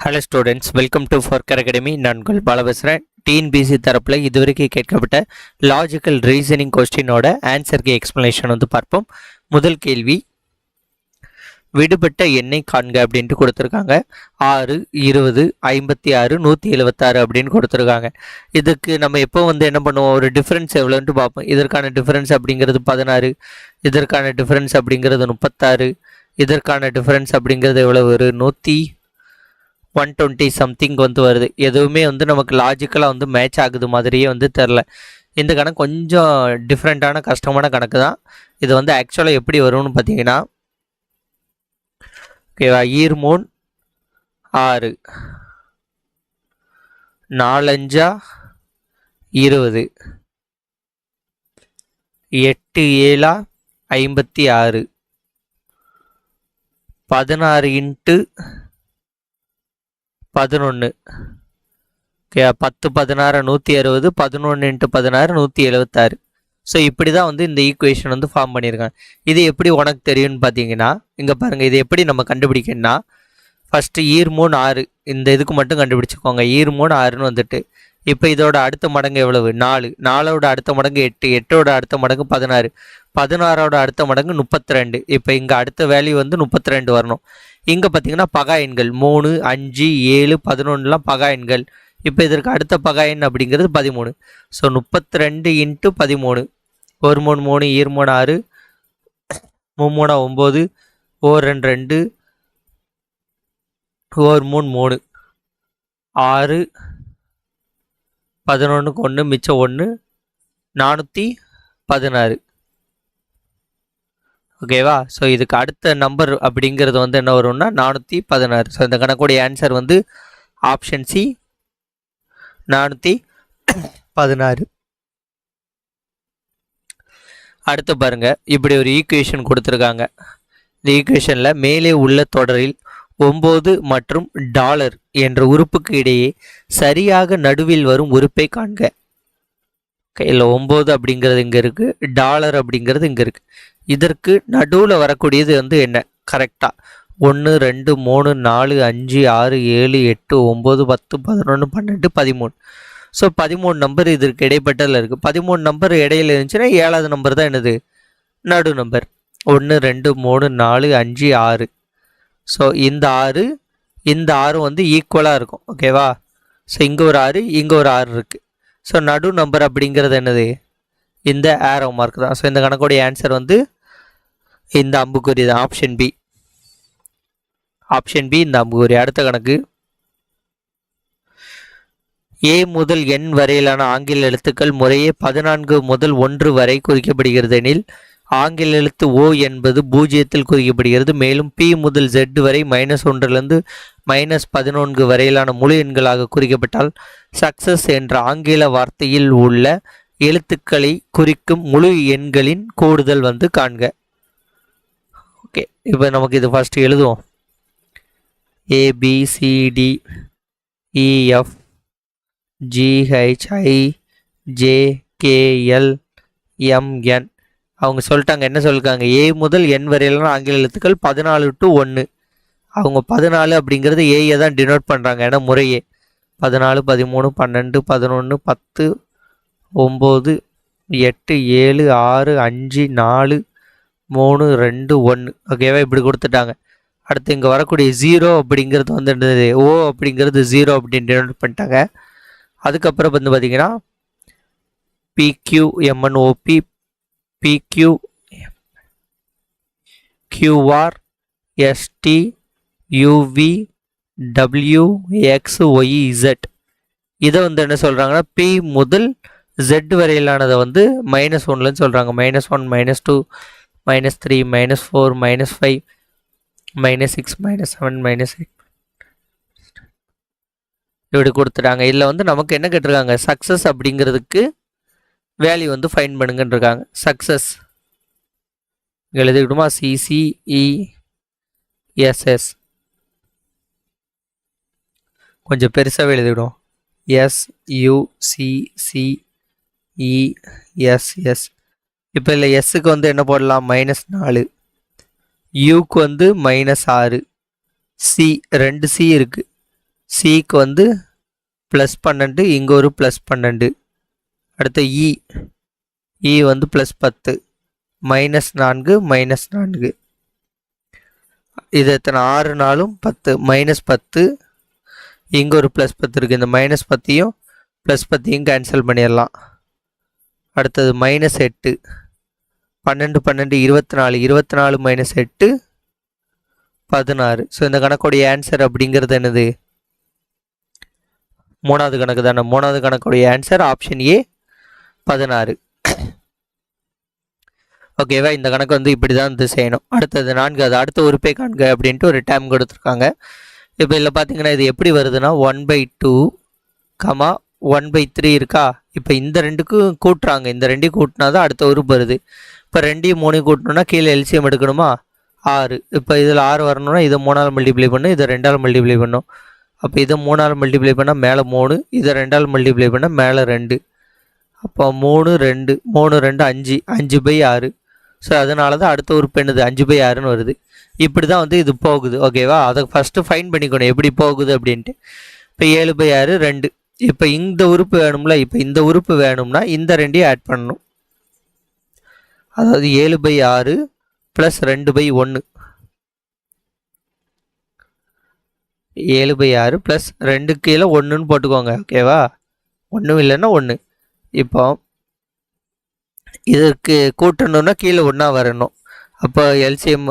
Hello students welcome to ஃபோர்கர் academy நான் உங்கள் பால பேசுகிறேன் டிஎன்பிசி தரப்பில் இதுவரைக்கும் கேட்கப்பட்ட லாஜிக்கல் ரீசனிங் கொஸ்டினோட ஆன்சருக்கு எக்ஸ்ப்ளனேஷன் வந்து பார்ப்போம். முதல் கேள்வி விடுபட்ட எண்ணெய் காண்க அப்படின்ட்டு கொடுத்துருக்காங்க. ஆறு இருபது ஐம்பத்தி ஆறு நூற்றி எழுபத்தாறு அப்படின்னு கொடுத்துருக்காங்க. இதுக்கு நம்ம எப்போ வந்து என்ன பண்ணுவோம்? ஒரு டிஃப்ரென்ஸ் எவ்வளோன்ட்டு பார்ப்போம். இதற்கான டிஃப்ரென்ஸ் அப்படிங்கிறது பதினாறு இதற்கான டிஃப்ரென்ஸ் அப்படிங்கிறது முப்பத்தாறு இதற்கான டிஃப்ரென்ஸ் அப்படிங்கிறது எவ்வளோ ஒரு நூற்றி ஒன் டுவெண்ட்டி சம்திங் வந்து வருது. எதுவுமே வந்து நமக்கு லாஜிக்கலாக வந்து மேட்ச் ஆகுது மாதிரியே வந்து தெரில இந்த கணக்கு கொஞ்சம் டிஃப்ரெண்ட்டான கஷ்டமான கணக்கு தான். இது வந்து ஆக்சுவலாக எப்படி வரும்னு பார்த்தீங்கன்னா ஓகேவா ஈர்மூன் ஆறு. நாலஞ்சா இருபது. எட்டு ஏழா ஐம்பத்தி ஆறு. பதினாறு இன்ட்டு பதினொன்று ஓகே பத்து பதினாறு நூற்றி அறுபது பதினொன்று இன்ட்டு பதினாறு நூற்றி எழுபத்தாறு ஸோ இப்படி தான் வந்து இந்த ஈக்குவேஷன் வந்து ஃபார்ம் பண்ணியிருக்காங்க. இது எப்படி உனக்கு தெரியும்னு பார்த்தீங்கன்னா இங்கே பாருங்கள் இது எப்படி நம்ம கண்டுபிடிக்கணும்னா ஃபஸ்ட்டு ஈர்மூன் ஆறு இந்த இதுக்கு மட்டும் கண்டுபிடிச்சிக்கோங்க. ஈர்மூன் ஆறுன்னு வந்துட்டு இப்போ இதோட அடுத்த மடங்கு எவ்வளவு? நாலு. நாலோட அடுத்த மடங்கு எட்டு. எட்டோட அடுத்த மடங்கு பதினாறு. பதினாறோட அடுத்த மடங்கு முப்பத்தி ரெண்டு இப்போ இங்கே அடுத்த வேல்யூ வந்து முப்பத்தி ரெண்டு வரணும். இங்கே பார்த்தீங்கன்னா பகா எண்கள். மூணு அஞ்சு ஏழு பதினொன்றுலாம் பகா எண்கள். இப்போ இதற்கு அடுத்த பகா எண் அப்படிங்கிறது பதிமூணு. ஸோ முப்பத்தி ரெண்டு இன்ட்டு பதிமூணு. ஒரு மூணு மூணு ஈர் மூணு ஆறு. மூணா ஒம்பது. ஓர் ரெண்டு ரெண்டு. ஓர் மூணு மூணு. ஆறு பதினொன்றுக்கு ஒன்று மிச்சம் ஒன்று நானூற்றி பதினாறு. ஓகேவா ஸோ இதுக்கு அடுத்த நம்பர் அப்படிங்கிறது வந்து என்ன வரும்னா நானூற்றி பதினாறு. ஸோ இந்த கணக்குடைய ஆன்சர் வந்து ஆப்ஷன் சி நானூற்றி பதினாறு. அடுத்து பாருங்க. இப்படி ஒரு ஈக்குவேஷன் கொடுத்துருக்காங்க. இந்த ஈக்குவேஷனில் மேலே உள்ள தொடரில் ஒம்பது மற்றும் டாலர் என்ற உறுப்புக்கு இடையே சரியாக நடுவில் வரும் உறுப்பை காண்க. கையில் ஒம்பது அப்படிங்கிறது இங்கே இருக்குது டாலர் அப்படிங்கிறது இங்கே இருக்குது இதற்கு நடுவில் வரக்கூடியது வந்து என்ன? கரெக்டாக ஒன்று ரெண்டு மூணு நாலு அஞ்சு ஆறு ஏழு எட்டு ஒம்பது பத்து பதினொன்று பன்னெண்டு பதிமூணு. ஸோ பதிமூணு நம்பர் இதற்கு இடைப்பட்டதில் இருக்குது பதிமூணு நம்பர் இடையில இருந்துச்சுன்னா ஏழாவது நம்பர் தான் என்னது? நடு நம்பர் ஒன்று ரெண்டு மூணு நாலு அஞ்சு ஆறு. ஸோ இந்த ஆறு இந்த ஆறும் வந்து ஈக்குவலாக இருக்கும். ஓகேவா ஸோ இங்கே ஒரு ஆறு இங்கே ஒரு ஆறு இருக்குது ஸோ நடு நம்பர் அப்படிங்கிறது என்னது? இந்த ஏரோ மார்க் தான். ஸோ இந்த கணக்குடைய ஆன்சர் வந்து இந்த அம்புக்குறி தான். ஆப்ஷன் பி ஆப்ஷன் பி இந்த அம்புக்குறி. அடுத்த கணக்கு. ஏ முதல் எண் வரையிலான ஆங்கில எழுத்துக்கள் முறையே பதினான்கு முதல் ஒன்று வரை குறிக்கப்படுகிறது எனில் ஆங்கில எழுத்து ஓ என்பது பூஜ்ஜியத்தில் குறிக்கப்படுகிறது. மேலும் பி முதல் ஜெட் வரை மைனஸ் ஒன்றிலிருந்து மைனஸ் பதினொன்று வரையிலான முழு எண்களாக குறிக்கப்பட்டால் சக்சஸ் என்ற ஆங்கில வார்த்தையில் உள்ள எழுத்துக்களை குறிக்கும் முழு எண்களின் கூடுதல் வந்து காண்க. ஓகே இப்போ நமக்கு இது ஃபஸ்ட்டு எழுதுவோம். A B C D E F G H I J K L M N அவங்க சொல்லிட்டாங்க என்ன சொல்லிருக்காங்க? ஏ முதல் என் வரையிலான ஆங்கில எழுத்துக்கள் பதினாலு டு ஒன்று அவங்க பதினாலு அப்படிங்கிறது ஏயை தான் டினோட் பண்ணுறாங்க ஏன்னா முறையே. பதினாலு பதிமூணு பன்னெண்டு பதினொன்று பத்து ஒம்பது எட்டு ஏழு ஆறு அஞ்சு நாலு மூணு ரெண்டு ஒன்று ஓகேவா இப்படி கொடுத்துட்டாங்க. அடுத்து இங்கே வரக்கூடிய ஜீரோ அப்படிங்கிறது வந்து என்னது? ஓ அப்படிங்கிறது ஜீரோ அப்படின்னு டினோட் பண்ணிட்டாங்க. அதுக்கப்புறம் வந்து பார்த்தீங்கன்னா P Q M N O P P Q Q R S T U V W X Y Z இதை வந்து என்ன சொல்கிறாங்கன்னா பி முதல் ஜெட் வரையிலானதை வந்து மைனஸ் ஒன்லன்னு சொல்கிறாங்க minus one minus two minus three minus four minus five minus six minus seven minus eight இப்படி கொடுத்துட்டாங்க. இதில் வந்து நமக்கு என்ன கேட்டிருக்காங்க? சக்ஸஸ் அப்படிங்கிறதுக்கு வேல்யூ வந்து ஃபைன் பண்ணுங்கன்னு இருக்காங்க சக்ஸஸ் எழுதிக்கிட்டோமா சிசிஇஎஸ்எஸ் e, கொஞ்சம் பெருசாகவே எழுதிவிடும் எஸ்யூசிசிஇஎஸ்எஸ் e, இப்போ இல்லை எஸ்ஸுக்கு வந்து என்ன போடலாம்? மைனஸ் நாலு. யூக்கு வந்து மைனஸ் ஆறு. சி ரெண்டு சி இருக்குது சிக்கு வந்து ப்ளஸ் பன்னெண்டு இங்கே ஒரு ப்ளஸ் பன்னெண்டு. அடுத்து இ இ வந்து ப்ளஸ் பத்து. மைனஸ் நான்கு மைனஸ் நான்கு. இது எத்தனை? ஆறு நாளும் பத்து. மைனஸ் பத்து. இங்கே ஒரு ப்ளஸ் பத்து இருக்குது இந்த மைனஸ் பத்தையும் ப்ளஸ் பத்தையும் கேன்சல் பண்ணிடலாம். அடுத்தது மைனஸ் எட்டு. பன்னெண்டு பன்னெண்டு இருபத்தி நாலு இருபத்தி நாலு மைனஸ் எட்டு பதினாறு. ஸோ இந்த கணக்குடைய ஆன்சர் அப்படிங்கிறது என்னது? மூணாவது கணக்கு தானே. மூணாவது கணக்குடைய ஆன்சர் ஆப்ஷன் ஏ பதினாறு. ஓகேவா இந்த கணக்கு வந்து இப்படி தான் வந்து செய்யணும். அடுத்தது நான்கு அது அடுத்த உறுப்பை காண்க அப்படின்ட்டு ஒரு டைம் கொடுத்துருக்காங்க. இப்போ இதில் பார்த்தீங்கன்னா இது எப்படி வருதுன்னா one by two comma one by three இருக்கா? இப்போ இந்த ரெண்டுக்கும் கூட்டுறாங்க. இந்த ரெண்டையும் கூட்டினா தான் அடுத்த உறுப்பு வருது. இப்போ ரெண்டையும் மூணையும் கூட்டணும்னா கீழே எல்சியம் எடுக்கணுமா? ஆறு. இப்போ இதில் ஆறு வரணும்னா இதை மூணால் மல்டிப்ளை பண்ணும் இதை ரெண்டால் மல்டிப்ளை பண்ணும். அப்போ இதை மூணால் மல்டிப்ளை பண்ணால் மேலே மூணு இதை ரெண்டால் மல்டிப்ளை பண்ணால் மேலே ரெண்டு. அப்போ மூணு ரெண்டு மூணு ரெண்டு அஞ்சு அஞ்சு பை ஆறு. ஸோ அதனால தான் அடுத்த உறுப்பு என்னது? அஞ்சு பை ஆறுன்னு வருது. இப்படி தான் வந்து இது போகுது. ஓகேவா அதை ஃபஸ்ட்டு ஃபைன் பண்ணிக்கணும். எப்படி போகுது அப்படின்ட்டு. இப்போ ஏழு பை ஆறு ரெண்டு. இப்போ இந்த உறுப்பு வேணும்ல? இப்போ இந்த உறுப்பு வேணும்னா இந்த ரெண்டையும் ஆட் பண்ணணும். அதாவது ஏழு பை ஆறு ப்ளஸ் ரெண்டு பை ஒன்று ஏழு பை ஆறு ப்ளஸ் ரெண்டு கீழே ஒன்றுன்னு போட்டுக்கோங்க. ஓகேவா ஒன்றும் இல்லைன்னா ஒன்று இப்போ இதற்கு கூட்டணும்னா கீழே ஒன்றா வரணும். அப்போ எல்சிஎம்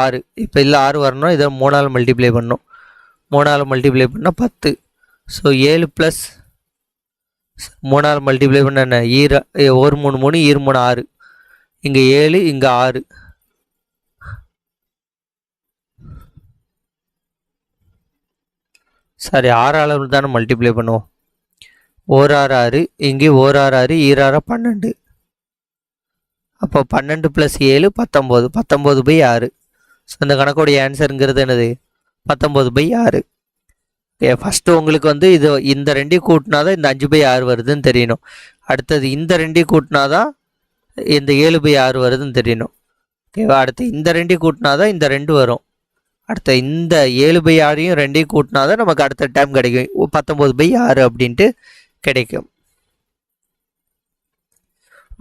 ஆறு இப்போ இல்லை ஆறு வரணும் இதை மூணால் மல்டிப்ளை பண்ணணும் மூணால் மல்டிப்ளை பண்ணால் பத்து. ஸோ ஏழு ப்ளஸ் மூணால் மல்டிப்ளை பண்ண என்ன? ஈர ஒரு மூணு மூணு ஈர் மூணு ஆறு. இங்கே ஏழு இங்கே ஆறு. சரி ஆறு அளவில் தானே மல்டிப்ளை பண்ணுவோம். ஓர் ஆறு ஆறு இங்கே ஓர் ஆறு ஆறு ஈராறு பன்னெண்டு. அப்போ பன்னெண்டு ப்ளஸ் ஏழு பத்தொம்போது. பத்தொம்போது பை ஆறு. ஸோ இந்த கணக்குடைய ஆன்சருங்கிறது என்னது? பத்தொம்போது பை ஆறு. ஓகே ஃபஸ்ட்டு உங்களுக்கு வந்து இது இந்த ரெண்டையும் கூட்டினா தான் இந்த அஞ்சு பை ஆறு வருதுன்னு தெரியணும். அடுத்தது இந்த ரெண்டையும் கூட்டினா தான் இந்த ஏழு பை ஆறு வருதுன்னு தெரியணும். ஓகேவா அடுத்து இந்த ரெண்டையும் கூட்டினா தான் இந்த ரெண்டு வரும். அடுத்த இந்த ஏழு பை ஆறையும் ரெண்டையும் கூட்டினா தான் நமக்கு அடுத்த டைம் கிடைக்கும். பத்தொம்போது பை ஆறு அப்படின்ட்டு கிடைக்கும்.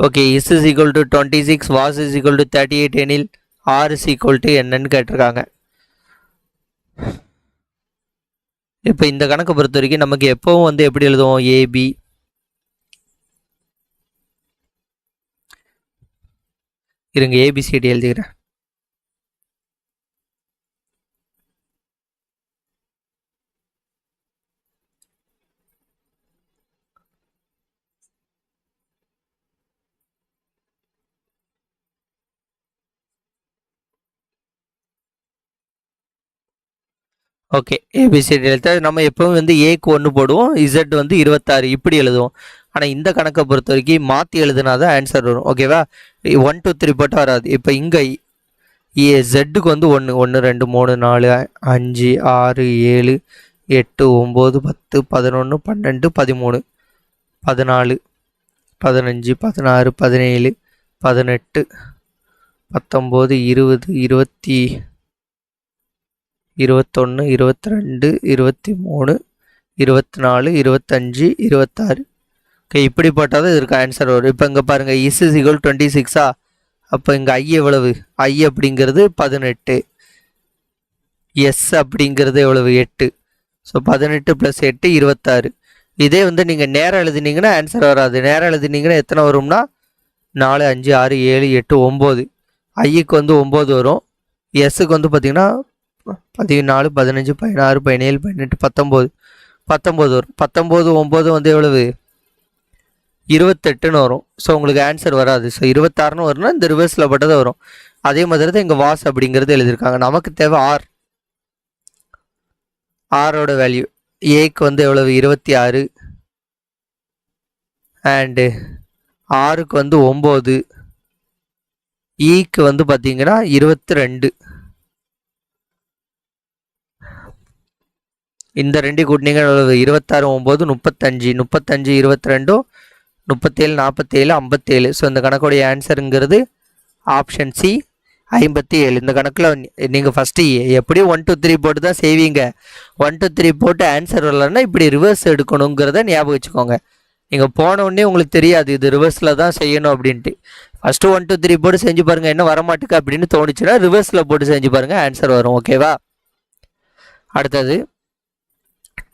Okay is is equal to twenty six was is equal to thirty eight எனில் ஆர் இஸ் ஈக்குவல் டு என்னன்னு கேட்டிருக்காங்க. இப்போ இந்த கணக்கை பொறுத்த வரைக்கும் நமக்கு எப்பவும் வந்து எப்படி எழுதுவோம்? ஏபி இருங்க ஏபிசிடி எழுதிக்கிறேன். ஓகே ஏபிசிடி எழுத்தா நம்ம எப்பவும் வந்து ஏக்கு ஒன்று போடுவோம் இசட் வந்து இருபத்தாறு இப்படி எழுதுவோம். ஆனால் இந்த கணக்கை பொறுத்த வரைக்கும் மாற்றி எழுதுனா தான் ஆன்சர் வரும் ஓகேவா ஒன் டூ த்ரீ போட்டு வராது. இப்போ இங்கே ஏ ஜெட்டுக்கு வந்து ஒன்று ஒன்று ரெண்டு மூணு நாலு அஞ்சு ஆறு ஏழு எட்டு ஒம்பது பத்து பதினொன்று பன்னெண்டு பதிமூணு பதினாலு பதினஞ்சு பதினாறு பதினேழு பதினெட்டு பத்தொம்போது இருபது இருபத்தி இருபத்தொன்று இருபத்தி ரெண்டு இருபத்தி மூணு இருபத்தி நாலு இருபத்தஞ்சி இருபத்தாறு. ஓகே இப்படி போட்டால் தான் இதற்கு ஆன்சர் வரும். இப்போ இங்கே பாருங்கள் இஸ் இஸ் ஈக்குவல் டுவெண்ட்டி சிக்ஸா அப்போ இங்கே ஐ எவ்வளவு? ஐ அப்படிங்கிறது பதினெட்டு. எஸ் அப்படிங்கிறது எவ்வளவு? எட்டு. ஸோ பதினெட்டு ப்ளஸ் எட்டு இருபத்தாறு. இதே வந்து நீங்கள் நேரம் எழுதினீங்கன்னா ஆன்சர் வராது. நேரம் எழுதினீங்கன்னா எத்தனை வரும்னா? நாலு அஞ்சு ஆறு ஏழு எட்டு ஒம்பது. ஐக்கு வந்து ஒம்பது வரும். எஸ்ஸுக்கு வந்து பார்த்திங்கன்னா பதினாலு பதினஞ்சு பதினாறு பதினேழு பதினெட்டு பத்தொம்போது. பத்தொம்போது வரும். பத்தொம்போது ஒம்பது வந்து எவ்வளவு? இருபத்தெட்டுன்னு வரும். ஸோ உங்களுக்கு ஆன்சர் வராது. ஸோ இருபத்தாறுன்னு வரும்னா இந்த ரிவர்ஸில் பட்டது வரும். அதே மாதிரி தான் இங்கே வாஸ் அப்படிங்கிறது எழுதியிருக்காங்க. நமக்கு தேவை ஆர் ஆரோட வேல்யூ ஏக்கு வந்து எவ்வளவு? இருபத்தி ஆறு. அண்டு ஆறுக்கு வந்து ஒம்பது. ஈக்கு e வந்து பார்த்தீங்கன்னா இருபத்தி ரெண்டு. இந்த ரெண்டு கூட்டினீங்க இருபத்தாறு ஒம்பது முப்பத்தஞ்சு முப்பத்தஞ்சு இருபத்தி ரெண்டும் முப்பத்தேழு நாற்பத்தேழு ஐம்பத்தேழு. ஸோ இந்த கணக்குடைய ஆன்சருங்கிறது ஆப்ஷன் சி ஐம்பத்தி ஏழு இந்த கணக்கில் நீங்கள் ஃபஸ்ட்டு e. எப்படியும் ஒன் டூ த்ரீ போட்டு தான் செய்வீங்க. ஒன் டூ த்ரீ போட்டு ஆன்சர் வரலன்னா இப்படி ரிவர்ஸ் எடுக்கணுங்கிறத ஞாபகம் வச்சுக்கோங்க. நீங்கள் போன உடனே உங்களுக்கு தெரியாது இது ரிவர்ஸில் தான் செய்யணும் அப்படின்ட்டு. ஃபஸ்ட்டு ஒன் டூ த்ரீ போட்டு செஞ்சு பாருங்கள் என்ன வரமாட்டுக்கு அப்படின்னு தோணுச்சுன்னா ரிவர்ஸில் போட்டு செஞ்சு பாருங்கள் ஆன்சர் வரும். ஓகேவா அடுத்தது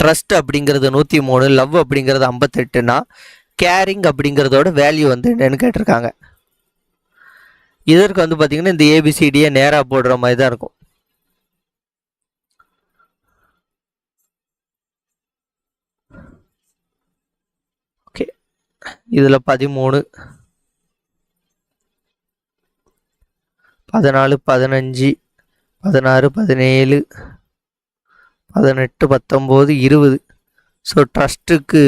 ட்ரஸ்ட் அப்படிங்கிறது நூற்றி மூணு லவ் அப்படிங்கிறது ஐம்பத்தெட்டுனா கேரிங் அப்படிங்கிறதோட வேல்யூ வந்து என்னன்னு கேட்டிருக்காங்க. இதற்கு வந்து பார்த்திங்கன்னா இந்த ஏபிசிடியை நேராக போடுற மாதிரி தான் இருக்கும். ஓகே இதில் பதிமூணு. பதினாலு பதினஞ்சு பதினாறு பதினேழு பதினெட்டு பத்தொம்போது இருபது. ஸோ ட்ரஸ்ட்டுக்கு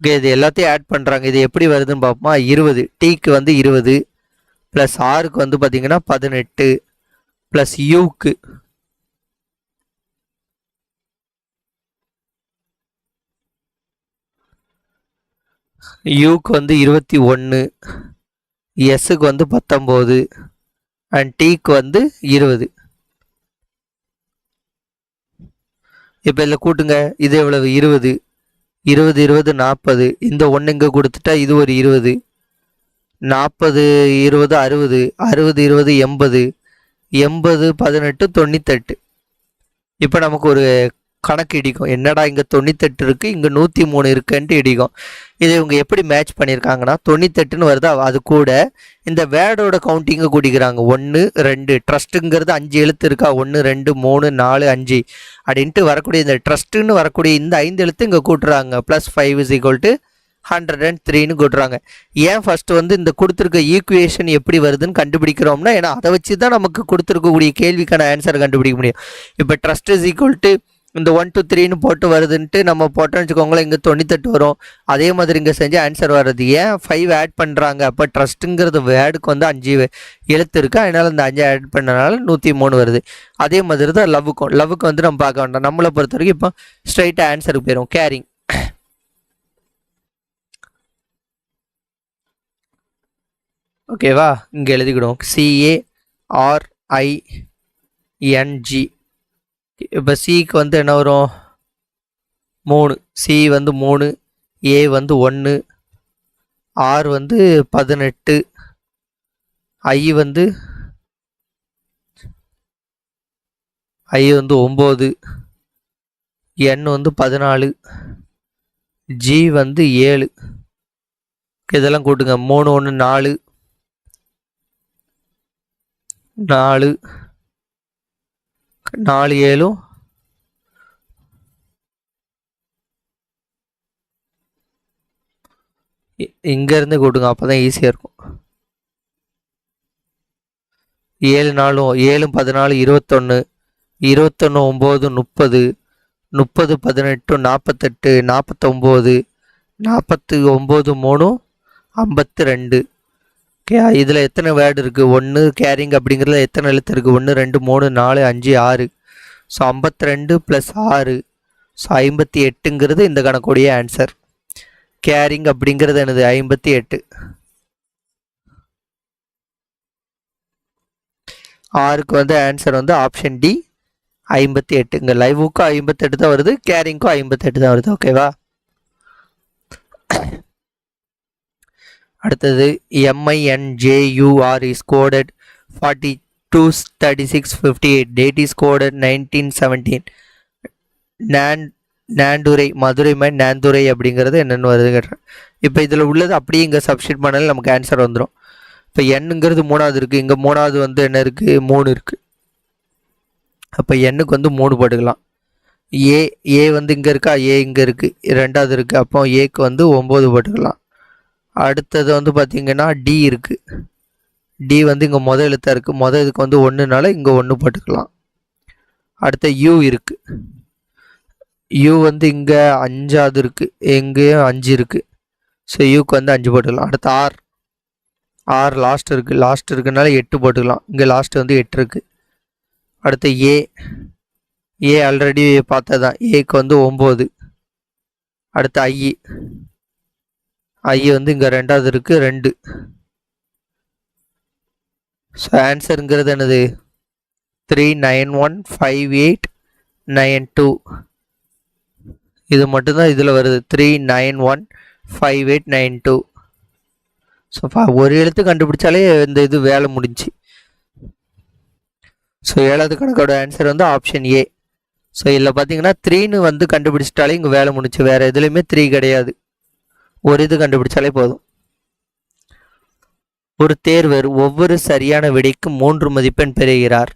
ஓகே இது எல்லாத்தையும் ஆட் பண்ணுறாங்க இது எப்படி வருதுன்னு பார்ப்போமா? இருபது. டீக்கு வந்து இருபது. ப்ளஸ் ஆருக்கு வந்து பார்த்திங்கன்னா பதினெட்டு. ப்ளஸ் யூக்கு யூக்கு வந்து இருபத்தி ஒன்று எஸ்ஸுக்கு வந்து பத்தொம்போது. அண்ட் டீக்கு வந்து இருபது. இப்போ இதில் கூட்டுங்க. இது எவ்வளவு? இருபது. இருபது இருபது நாற்பது இந்த ஒன்று இங்கே கொடுத்துட்டா இது ஒரு இருபது. நாற்பது இருபது அறுபது. அறுபது இருபது எண்பது. எண்பது பதினெட்டு தொண்ணூத்தெட்டு. இப்போ நமக்கு ஒரு கணக்கு இடிக்கும். என்னடா இங்கே தொண்ணூத்தெட்டு இருக்குது இங்கே நூற்றி மூணு இருக்குன்ட்டு இடிக்கும். இதை இவங்க எப்படி மேட்ச் பண்ணியிருக்காங்கன்னா தொண்ணூத்தெட்டுன்னு வருதா அது கூட இந்த வேர்டோட கவுண்டிங்கை கூட்டிக்கிறாங்க. ஒன்று ரெண்டு. ட்ரஸ்ட்டுங்கிறது அஞ்சு எழுத்து இருக்கா? ஒன்று ரெண்டு மூணு நாலு அஞ்சு. அப்படின்ட்டு வரக்கூடிய இந்த ட்ரஸ்ட்டுன்னு வரக்கூடிய இந்த ஐந்து எழுத்து இங்கே கூட்டுறாங்க. Plus five is equal to hundred and த்ரீன்னு கூட்டுறாங்க. ஏன் ஃபஸ்ட்டு வந்து இந்த கொடுத்துருக்க ஈக்குவேஷன் எப்படி வருதுன்னு கண்டுபிடிக்கிறோம்னா ஏன்னா அதை வச்சு தான் நமக்கு கொடுத்துருக்கக்கூடிய கேள்விக்கான ஆன்சர் கண்டுபிடிக்க முடியும். இப்போ ட்ரஸ்ட் இஸ் ஈக்குவல் டு இந்த ஒன் டூ த்ரீன்னு போட்டு வருதுன்ட்டு நம்ம போட்டோம்னு வச்சுக்கோங்களேன் இங்கே தொண்ணூத்தெட்டு வரும். அதே மாதிரி இங்கே செஞ்சு ஆன்சர் வர்றது. ஏன் ஃபைவ் ஆட் பண்ணுறாங்க அப்போ ட்ரஸ்ட்டுங்கிறது வேர்டுக்கு வந்து அஞ்சு எழுத்து இருக்குது அதனால் இந்த அஞ்சு ஆட் பண்ணனால நூற்றி மூணு வருது. அதே மாதிரி தான் லவ்வுக்கும் லவ்வுக்கு வந்து நம்ம பார்க்க வேண்டாம். நம்மளை பொறுத்த வரைக்கும் இப்போ ஸ்ட்ரைட்டாக ஆன்சருக்கு போயிடும் கேரிங் ஓகேவா இங்கே எழுதிக்கிடுவோம். சிஏஆர்ஐஎன்ஜி இப்போ சிக்கு வந்து என்ன வரும்? மூணு. சி வந்து மூணு ஏ வந்து ஒன்று ஆர் வந்து பதினெட்டு ஐ வந்து ஐ வந்து ஒம்பது என் வந்து பதினாலு ஜி வந்து ஏழு. இதெல்லாம் கூட்டுங்க. மூணு ஒன்று நாலு நாலு நாலு ஏழும் இ- கொடுங்க அப்போ தான் ஈஸியாக இருக்கும் ஏழு நாலும் ஏழும் பதினாலு இருபத்தொன்று இருபத்தொன்று ஒம்பது முப்பது முப்பது பதினெட்டு நாற்பத்தெட்டு நாற்பத்தொம்போது நாற்பத்தி ஒம்பது மூணு ஐம்பத்தி ரெண்டு ஓகே இதில் எத்தனை வேர்டு இருக்குது ஒன்று கேரிங் அப்படிங்கிறதுல எத்தனை எழுத்து இருக்குது ஒன்று ரெண்டு மூணு நாலு அஞ்சு ஆறு. ஸோ ஐம்பத்தி ரெண்டு ப்ளஸ் ஆறு. ஸோ ஐம்பத்தி எட்டுங்கிறது இந்த கணக்குடைய ஆன்சர் கேரிங் அப்படிங்கிறது எனது ஐம்பத்தி எட்டு. ஆறுக்கு வந்து ஆன்சர் வந்து ஆப்ஷன் டி ஐம்பத்தி எட்டு இங்கே லைவுக்கும் ஐம்பத்தெட்டு தான் வருது கேரிங்க்கும் ஐம்பத்தெட்டு தான் வருது. ஓகேவா அடுத்தது M I N J U R is coded forty two thirty six fifty eight date is coded nineteen seventeen நான் நாண்டுரை மதுரை மாதிரி நாந்துரை அப்படிங்கிறது என்னென்னு வருது கேட்டேன். இப்போ இதில் உள்ளது அப்படியே இங்கே சப்ஸ்டிட் பண்ணாலும் நமக்கு ஆன்சர் வந்துடும் இப்போ எண்ணுங்கிறது மூணாவது இருக்குது இங்கே மூணாவது வந்து என்ன இருக்குது மூணு இருக்குது அப்போ எண்ணுக்கு வந்து மூணு போட்டுக்கலாம். ஏ ஏ வந்து இங்கே இருக்கா? ஏ இங்கே இருக்குது ரெண்டாவது இருக்குது அப்போ ஏக்கு வந்து ஒம்பது போட்டுக்கலாம். அடுத்தது வந்து பார்த்திங்கன்னா டி இருக்குது டி வந்து இங்கே மொதல் எழுத்தாக இருக்குது மொதல் இதுக்கு வந்து ஒன்றுனால இங்கே ஒன்று போட்டுக்கலாம். அடுத்த யூ இருக்குது யூ வந்து இங்கே அஞ்சாவது இருக்குது எங்கேயும் அஞ்சு இருக்குது ஸோ யூக்கு வந்து அஞ்சு போட்டுக்கலாம். அடுத்து ஆர் ஆர் லாஸ்ட் இருக்குது லாஸ்ட் இருக்குனால எட்டு போட்டுக்கலாம். இங்கே லாஸ்ட் வந்து எட்டு இருக்குது அடுத்து ஏ ஏ ஆல்ரெடி பார்த்தது தான் ஏக்கு வந்து ஒம்பது. அடுத்து ஐ ஐ வந்து இங்கே ரெண்டாவது இருக்குது ரெண்டு. ஸோ ஆன்சருங்கிறது என்னது? Three nine one five eight nine two இது மட்டும்தான் இதில் வருது. Three nine one five eight nine two so ஒரு எழுத்து கண்டுபிடிச்சாலே இந்த இது வேலை முடிஞ்சு. ஸோ ஏழாவது கணக்கோட ஆன்சர் வந்து ஆப்ஷன் ஏ ஸோ இதில் பார்த்தீங்கன்னா த்ரீன்னு வந்து கண்டுபிடிச்சிட்டாலே இங்கே வேலை முடிச்சு வேறு எதுலேயுமே த்ரீ கிடையாது. ஒரு இது கண்டுபிடிச்சாலே போதும். ஒரு தேர்வர் ஒவ்வொரு சரியான விடைக்கும் மூன்று மதிப்பெண் பெறுகிறார்.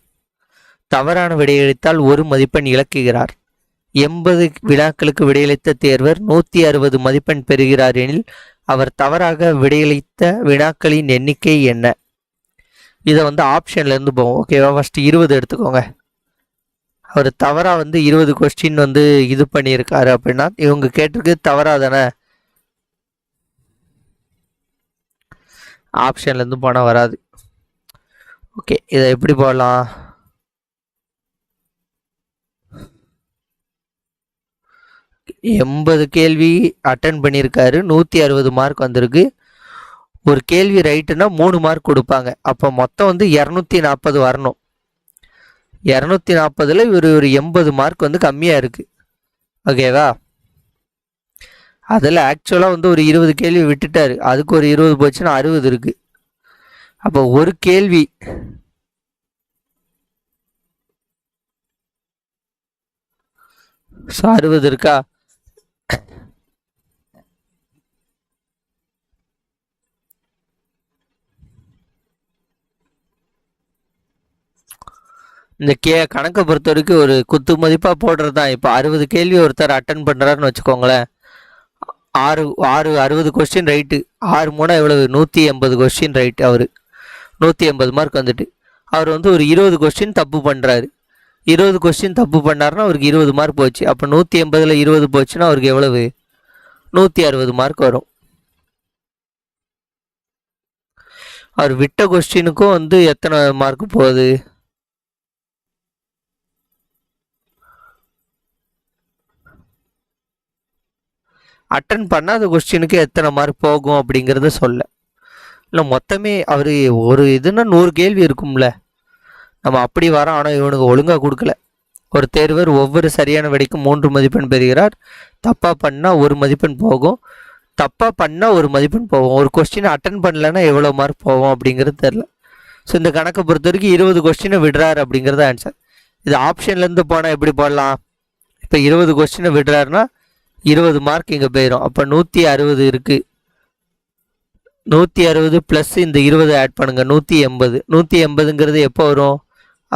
தவறான விடையளித்தால் ஒரு மதிப்பெண் இழக்குகிறார். எண்பது வினாக்களுக்கு விடையளித்த தேர்வர் நூற்றி அறுபது மதிப்பெண் பெறுகிறார் எனில் அவர் தவறாக விடையளித்த வினாக்களின் எண்ணிக்கை என்ன? இதை வந்து ஆப்ஷன்லேருந்து போவோம். ஓகேவா ஃபஸ்ட்டு இருபது எடுத்துக்கோங்க. அவர் தவறாக வந்து இருபது கொஸ்டின் வந்து இது பண்ணியிருக்காரு அப்படின்னா இவங்க கேட்டிருக்கு தவறாக தானே? ஆப்ஷன்லேருந்து போனால் வராது. ஓகே இதை எப்படி போடலாம்? எண்பது கேள்வி அட்டன் பண்ணியிருக்காரு. நூற்றி அறுபது மார்க் வந்திருக்கு. ஒரு கேள்வி ரைட்டுனா மூணு மார்க் கொடுப்பாங்க. அப்போ மொத்தம் வந்து இரநூத்தி நாற்பது வரணும். இரநூத்தி நாற்பதில் இவர் ஒரு எண்பது மார்க் வந்து கம்மியாக இருக்குது ஓகேவா அதில் ஆக்சுவலாக வந்து ஒரு இருபது கேள்வி விட்டுட்டாரு. அதுக்கு ஒரு இருபது போச்சுன்னா அறுபது இருக்குது அப்போ ஒரு கேள்வி. ஸோ அறுபது இருக்கா? இந்த கே கணக்கை பொறுத்த வரைக்கும் ஒரு குத்து மதிப்பாக போடுறது தான் இப்போ அறுபது கேள்வி ஒருத்தர் அட்டன் பண்ணுறாருன்னு வச்சுக்கோங்களேன். ஆறு ஆறு அறுபது கொஸ்டின் ரைட்டு ஆறு மூணா எவ்வளவு? நூற்றி எண்பது கொஸ்டின் ரைட்டு அவர். நூற்றி எண்பது மார்க் வந்துட்டு. அவர் வந்து ஒரு இருபது கொஸ்டின் தப்பு பண்ணுறாரு இருபது கொஸ்டின் தப்பு பண்ணாருன்னா அவருக்கு இருபது மார்க் போச்சு. அப்போ நூற்றி எண்பதில் இருபது போச்சுன்னா அவருக்கு எவ்வளவு? நூற்றி அறுபது மார்க் வரும். அவர் விட்ட கொஸ்டினுக்கும் வந்து எத்தனை மார்க் போகுது? அட்டன் பண்ணாத கொஸ்டினுக்கு எத்தனை மார்க் போகும் அப்படிங்கிறத சொல்ல. இல்லை மொத்தமே அவர் ஒரு இதுன்னா நூறு கேள்வி இருக்கும்ல. நம்ம அப்படி வரோம் ஆனால் இவனுக்கு ஒழுங்காக கொடுக்கல. ஒரு தேர்வர் ஒவ்வொரு சரியான விடைக்கும் மூன்று மதிப்பெண் பெறுகிறார். தப்பாக பண்ணால் ஒரு மதிப்பெண் போகும். தப்பாக பண்ணால் ஒரு மதிப்பெண் போகும். ஒரு கொஸ்டினை அட்டன் பண்ணலன்னா எவ்வளோ மார்க் போகும் அப்படிங்கிறது தெரில ஸோ இந்த கணக்கை பொறுத்த வரைக்கும் இருபது கொஸ்டினை விடுறாரு அப்படிங்கிறது ஆன்சர் இது ஆப்ஷன்லேருந்து போனால் எப்படி போடலாம்? இப்போ இருபது கொஸ்டினை விடுறாருன்னா இருபது மார்க் இங்கே போயிடும் அப்போ நூற்றி அறுபது இருக்குது நூற்றி அறுபது ப்ளஸ் இந்த இருபது ஆட் பண்ணுங்கள் நூற்றி எண்பது. நூற்றி எண்பதுங்கிறது எப்போ வரும்?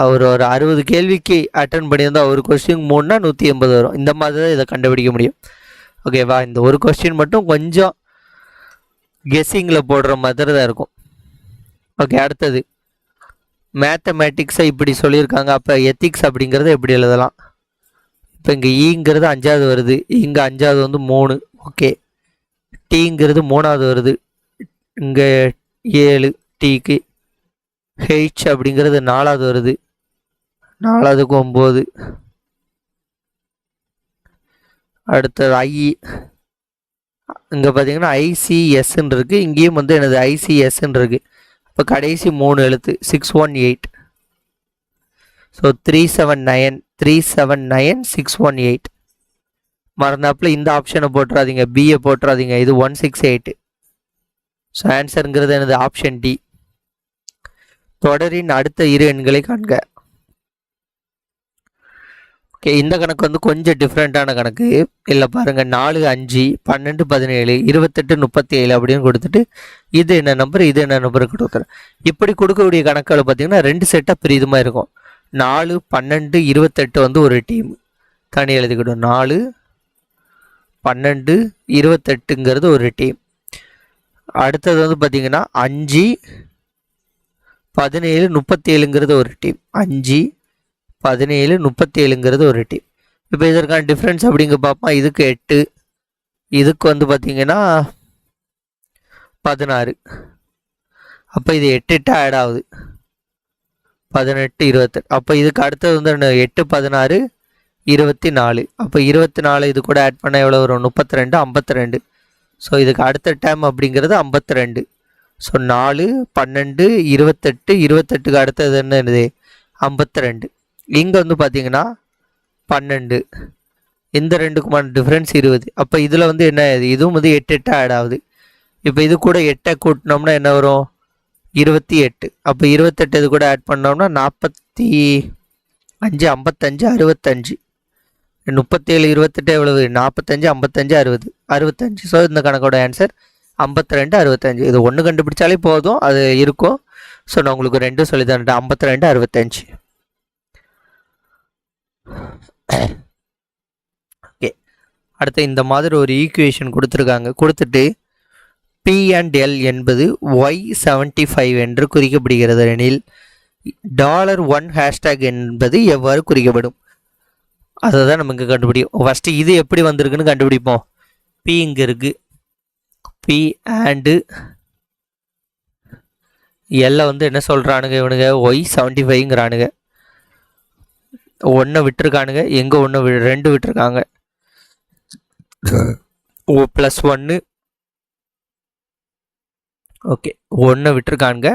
அவர் ஒரு அறுபது கேள்விக்கு அட்டன் பண்ணியிருந்தால் ஒரு கொஸ்டின் மூணுனா நூற்றி எண்பது வரும். இந்த மாதிரி தான் இதை கண்டுபிடிக்க முடியும். ஓகேவா இந்த ஒரு கொஸ்டின் மட்டும் கொஞ்சம் கெஸ்ஸிங்கில் போடுற மாதிரி தான் இருக்கும். ஓகே அடுத்தது. மேத்தமேட்டிக்ஸை இப்படி சொல்லியிருக்காங்க. அப்போ எத்திக்ஸ் அப்படிங்கிறத எப்படி எழுதலாம்? இப்போ இங்கே ஈங்கிறது அஞ்சாவது வருது. இங்கே அஞ்சாவது வந்து மூணு. ஓகே. டீங்கிறது மூணாவது வருது. இங்கே ஏழு டீக்கு. ஹெச் அப்படிங்கிறது நாலாவது வருது. நாலாவதுக்கு ஒம்பது. அடுத்தது ஐ இங்கே பார்த்தீங்கன்னா ஐசிஎஸ்ன்னு இருக்குது இங்கேயும் வந்து எனது ஐசிஎஸ்ன்னு இருக்குது இப்போ கடைசி மூணு எழுத்து. Six one eight so three seven nine three seven nine six one eight மறந்தாப்புல இந்த ஆப்ஷனை போட்டுறாதீங்க பிஏ போட்டுறாதீங்க இது ஒன் சிக்ஸ் எயிட்டு ஸோ ஆன்சருங்கிறது எனது ஆப்ஷன் டி தொடரின் அடுத்த இரு எண்களை காண்க. ஓகே இந்த கணக்கு வந்து கொஞ்சம் டிஃப்ரெண்ட்டான கணக்கு. இல்லை பாருங்கள் நாலு அஞ்சு பன்னெண்டு பதினேழு இருபத்தெட்டு முப்பத்தி ஏழு அப்படின்னு கொடுத்துட்டு இது என்ன நம்பர் இது என்ன நம்பர் கொடுக்குறேன் இப்படி கொடுக்கக்கூடிய கணக்குகள் பார்த்தீங்கன்னா ரெண்டு செட்டாக பிரிதுமாக இருக்கும். நாலு பன்னெண்டு இருபத்தெட்டு வந்து ஒரு டீம் தனி எழுதிக்கிடும் நாலு பன்னெண்டு இருபத்தெட்டுங்கிறது ஒரு டீம் அடுத்தது வந்து பார்த்திங்கன்னா அஞ்சு பதினேழு முப்பத்தேழுங்கிறது ஒரு டீம் அஞ்சு பதினேழு முப்பத்தேழுங்கிறது ஒரு டீம் இப்போ இதற்கான டிஃப்ரென்ஸ் அப்படிங்க பார்ப்போம் இதுக்கு எட்டு இதுக்கு வந்து பார்த்திங்கன்னா பதினாறு. அப்போ இது எட்டு எட்டு ஆட் ஆகுது. பதினெட்டு இருபத்தெட்டு. அப்போ இதுக்கு அடுத்தது வந்து என்ன? எட்டு பதினாறு இருபத்தி நாலு அப்போ இருபத்தி நாலு இது கூட ஆட் பண்ண எவ்வளோ வரும்? முப்பத்தி ரெண்டு ஐம்பத்தி ரெண்டு ஸோ இதுக்கு அடுத்த டைம் அப்படிங்கிறது ஐம்பத்தி ரெண்டு ஸோ நாலு பன்னெண்டு இருபத்தெட்டு இருபத்தெட்டுக்கு அடுத்தது என்ன என்னது? ஐம்பத்தி ரெண்டு இங்கே வந்து பார்த்தீங்கன்னா பன்னெண்டு. இந்த ரெண்டுக்குமான டிஃப்ரென்ஸ் இருபது. அப்போ இதில் வந்து என்ன ஆகுது? இதுவும் வந்து எட்டு எட்டு ஆட் ஆகுது. இப்போ இது கூட எட்டை கூட்டினோம்னா என்ன வரும்? இருபத்தி எட்டு. அப்போ இருபத்தெட்டு இது கூட ஆட் பண்ணோம்னா நாற்பத்தி அஞ்சு ஐம்பத்தஞ்சு அறுபத்தஞ்சு. முப்பத்தேழு இருபத்தெட்டு எவ்வளவு? நாற்பத்தஞ்சு ஐம்பத்தஞ்சு அறுபது. அறுபத்தஞ்சு. ஸோ இந்த கணக்கோட ஆன்சர் ஐம்பத்தி ரெண்டு அறுபத்தஞ்சு. இது ஒன்று கண்டுபிடிச்சாலே போதும். அது இருக்கும். ஸோ நான் உங்களுக்கு ரெண்டும் சொல்லி தரேன் ஐம்பத்தி ரெண்டு அறுபத்தஞ்சு. ஓகே அடுத்து இந்த மாதிரி ஒரு ஈக்குவேஷன் கொடுத்துருக்காங்க. கொடுத்துட்டு பி அண்ட் எல் என்பது ஒய் செவன்டி ஃபைவ் என்று குறிக்கப்படுகிறது எனில் டாலர் ஒன் ஹேஷ்டேக் என்பது எவ்வாறு குறிக்கப்படும்? அதை தான் நமக்கு கண்டுபிடிக்கும் ஃபஸ்ட்டு இது எப்படி வந்திருக்குன்னு கண்டுபிடிப்போம். பி இங்கே இருக்குது பி அண்டு எல்ல வந்து என்ன சொல்கிறானுங்க இவனுங்க? ஒய் செவன்ட்டி ஃபைவ்ங்கிறானுங்க ஒன்றை விட்டுருக்கானுங்க. எங்கே ஒன்று ரெண்டு விட்டுருக்காங்க. ஓ ப்ளஸ் ஒன்று ஓகே. ஒன்று விட்டுருக்கானுங்க.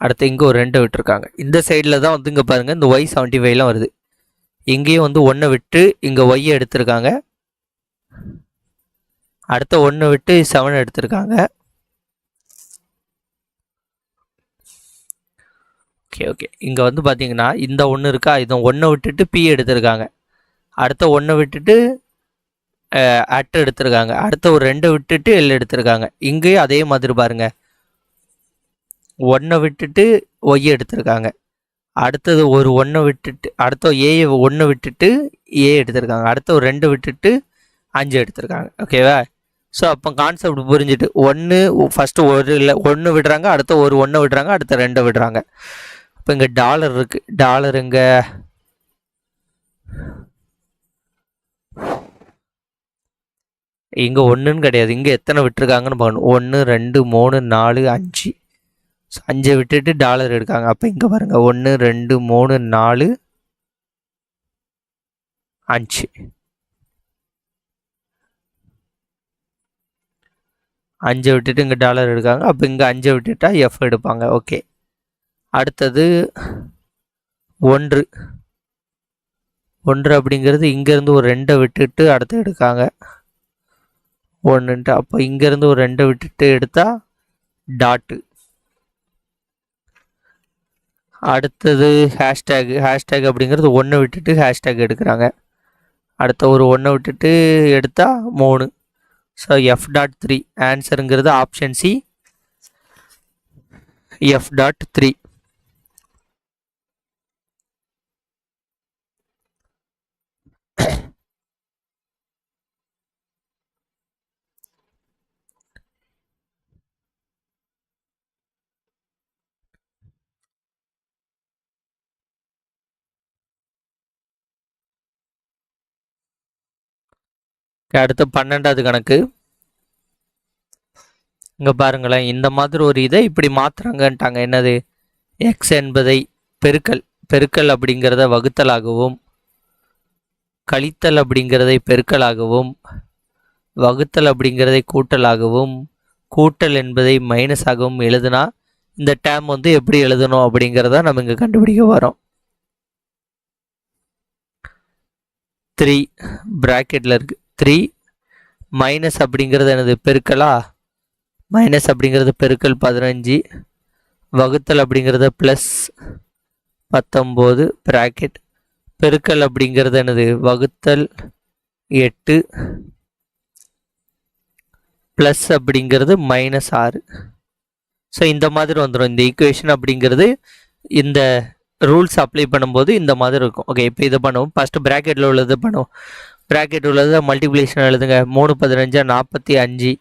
அடுத்து இங்கே ஒரு ரெண்டு விட்டுருக்காங்க. இந்த சைடில் தான் வந்து இங்கே பாருங்கள் இந்த ஒய் செவன்ட்டி ஃபைவ்லாம் வருது. இங்கேயும் வந்து ஒன்றை விட்டு இங்கே ஒய்யை எடுத்திருக்காங்க. அடுத்த ஒன்று விட்டு செவன் எடுத்திருக்காங்க. Okay okay. இங்கே வந்து பார்த்தீங்கன்னா இந்த ஒன்று இருக்கா? இதை ஒன்றை விட்டுட்டு பி எடுத்திருக்காங்க. அடுத்த ஒன்றை விட்டுட்டு அட் எடுத்திருக்காங்க. அடுத்த ஒரு ரெண்டை விட்டுட்டு எல் எடுத்திருக்காங்க. இங்கேயும் அதே மாதிரி பாருங்க. ஒன்றை விட்டுட்டு ஒய் எடுத்திருக்காங்க. அடுத்தது ஒரு ஒன்றை விட்டுட்டு அடுத்த ஏயை ஒன்று விட்டுட்டு ஏ எடுத்திருக்காங்க. அடுத்த ஒரு ரெண்டு விட்டுட்டு அஞ்சு எடுத்திருக்காங்க. ஓகேவா? ஸோ அப்போ கான்செப்ட் புரிஞ்சுட்டு ஒன்று ஃபஸ்ட்டு ஒரு இல்லை ஒன்று விடுறாங்க அடுத்த ஒரு ஒன்று விடுறாங்க அடுத்த ரெண்டை விடுறாங்க. இப்போ இங்கே டாலர் இருக்குது டாலர் இங்கே இங்கே ஒன்றுன்னு கிடையாது. இங்கே எத்தனை விட்டுருக்காங்கன்னு பார்க்கணும் ஒன்று ரெண்டு மூணு நாலு அஞ்சு. ஸோ அஞ்சை விட்டுட்டு டாலர் எடுக்காங்க. அப்போ இங்கே பாருங்கள் ஒன்று ரெண்டு மூணு நாலு அஞ்சு. அஞ்சை விட்டுட்டு இங்கே டாலர் எடுக்காங்க. அப்போ இங்கே அஞ்சை விட்டுட்டா எஃப் எடுப்பாங்க. ஓகே அடுத்தது ஒன்று. ஒன்று அப்படிங்கிறது இங்கேருந்து ஒரு ரெண்டை விட்டுட்டு அடுத்து எடுக்காங்க. ஒன்றுன்ட்டு அப்போ இங்கேருந்து ஒரு ரெண்டை விட்டுட்டு எடுத்தால் டாட்டு. அடுத்தது ஹேஷ்டேக் ஹேஷ்டேக் அப்படிங்கிறது ஒன்றை விட்டுட்டு ஹேஷ்டேக் எடுக்கிறாங்க. அடுத்த ஒரு ஒன்றை விட்டுட்டு எடுத்தால் மூணு. So F dot three ஆன்சருங்கிறது option C F dot three அடுத்து பன்னெண்டாவது கணக்கு. இங்கே பாருங்களேன் இந்த மாதிரி ஒரு இதை இப்படி மாத்துறாங்கன்ட்டாங்க. என்னது? எக்ஸ் என்பதை பெருக்கல் பெருக்கல் அப்படிங்கிறத வகுத்தலாகவும் கழித்தல் அப்படிங்கிறதை பெருக்கலாகவும் வகுத்தல் அப்படிங்கிறதை கூட்டலாகவும் கூட்டல் என்பதை மைனஸாகவும் எழுதுனா இந்த டேம் வந்து எப்படி எழுதணும் அப்படிங்கிறத நம்ம இங்கே கண்டுபிடிக்க வரோம். த்ரீ ப்ராக்கெட்டில் இருக்குது த்ரீ மைனஸ் அப்படிங்கிறது எனது பெருக்கலா? மைனஸ் அப்படிங்கிறது பெருக்கல் பதினஞ்சு வகுத்தல் அப்படிங்கிறது ப்ளஸ் பத்தொம்போது ப்ராக்கெட் பெருக்கல் அப்படிங்கிறது எனது வகுத்தல் எட்டு ப்ளஸ் அப்படிங்கிறது மைனஸ் ஆறு. ஸோ இந்த மாதிரி வந்துடும் இந்த ஈக்குவேஷன் அப்படிங்கிறது இந்த ரூல்ஸ் அப்ளை பண்ணும்போது இந்த மாதிரி இருக்கும். ஓகே இப்போ இதை பண்ணுவோம். ஃபஸ்ட்டு ப்ராக்கெட்டில் உள்ளது பண்ணுவோம். ப்ராக்கெட் உள்ளது. மல்டிப்ளிகேஷன் எழுதுங்க. மூணு பதினஞ்சா நாற்பத்தி அஞ்சு.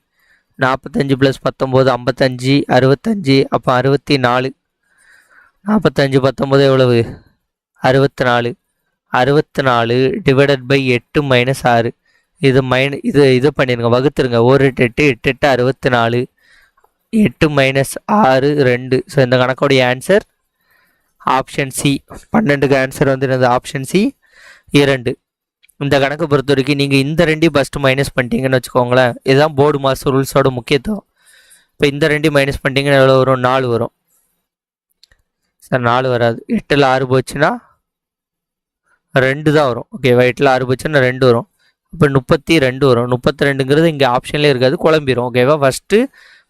நாற்பத்தஞ்சு ப்ளஸ் பத்தொம்போது ஐம்பத்தஞ்சு அறுபத்தஞ்சு அப்போ அறுபத்தி நாலு நாற்பத்தஞ்சு பத்தொம்போது எவ்வளவு? அறுபத்தி நாலு அறுபத்தி நாலு டிவைடட் பை எட்டு மைனஸ் ஆறு. இது மைன இது இது பண்ணிடுங்க. வகுத்துருங்க. ஒரு எட்டு எட்டு எட்டு எட்டு அறுபத்தி நாலு எட்டு மைனஸ் ஆறு ரெண்டு. ஸோ இந்த கணக்கோடைய ஆன்சர் ஆப்ஷன் சி பன்னெண்டுக்கு ஆன்சர் வந்து என்னது ஆப்ஷன் சி இரண்டு. இந்த கணக்கை பொறுத்த வரைக்கும் நீங்கள் இந்த ரெண்டையும் ஃபஸ்ட்டு மைனஸ் பண்ணிட்டீங்கன்னு வச்சுக்கோங்களேன். இதுதான் போர்டு மாஸ்டர் ரூல்ஸோட முக்கியத்துவம். இப்போ இந்த ரெண்டையும் மைனஸ் பண்ணிட்டீங்கன்னா எவ்வளோ வரும்? நாலு வரும். சார் நாலு வராது. எட்டில் ஆறு போச்சுன்னா ரெண்டு தான் வரும். ஓகேவா எட்டில் ஆறு போச்சுன்னா ரெண்டு வரும். இப்போ முப்பத்தி ரெண்டு வரும். முப்பத்தி ரெண்டுங்கிறது இங்கே ஆப்ஷன்லேயே இருக்காது. குழம்பிடும் ஓகேவா ஃபஸ்ட்டு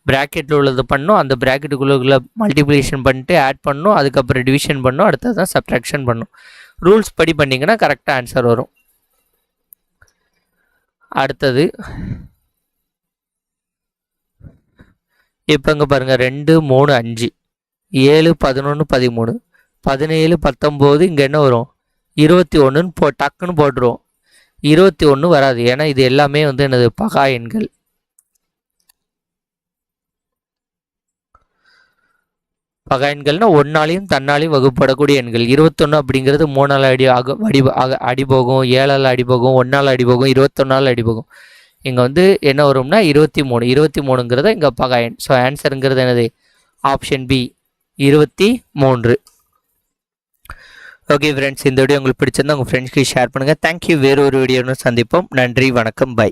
ப்ராக்கெட்டில் உள்ளது பண்ணும். அந்த ப்ராக்கெட்டுக்குள்ளே மல்டிப்ளிகேஷன் பண்ணிட்டு ஆட் பண்ணும். அதுக்கப்புறம் டிவிஷன் பண்ணும். அடுத்தது தான் சப்ட்ராக்ஷன் பண்ணும். ரூல்ஸ் படி பண்ணிங்கன்னா கரெக்டாக ஆன்சர் வரும். அடுத்தது. இப்போ இங்கே பாருங்கள் ரெண்டு மூணு அஞ்சு. ஏழு பதினொன்று பதிமூணு. பதினேழு பத்தொம்போது இங்கே என்ன வரும்? இருபத்தி ஒன்றுன்னு போ டக்குன்னு போட்டுருவோம். இருபத்தி ஒன்று வராது. ஏன்னா இது எல்லாமே வந்து எனது பகா எண்கள். பகா எண்கள்னா ஒன்னாலையும் தன்னாலையும் வகுப்படக்கூடிய எண்கள். இருபத்தொன்று அப்படிங்கிறது மூணால் அடி ஆக அடி ஆக அடி ஏழால் அடிபோகும் ஒன்றால் அடிபோகும் இருபத்தொன்னால் அடிபோகும். இங்கே வந்து என்ன வரும்னா இருபத்தி மூணு இருபத்தி மூணுங்கிறத இங்கே பகா எண். ஸோ ஆன்சருங்கிறது என்னது? ஆப்ஷன் பி இருபத்தி மூன்று ஓகே ஃப்ரெண்ட்ஸ் இந்த வீடியோ உங்களுக்கு பிடிச்சிருந்தா உங்கள் ஃப்ரெண்ட்ஸ்க்கு ஷேர் பண்ணுங்கள் தேங்க்யூ வேறு ஒரு வீடியோன்னு சந்திப்போம். நன்றி. வணக்கம். பை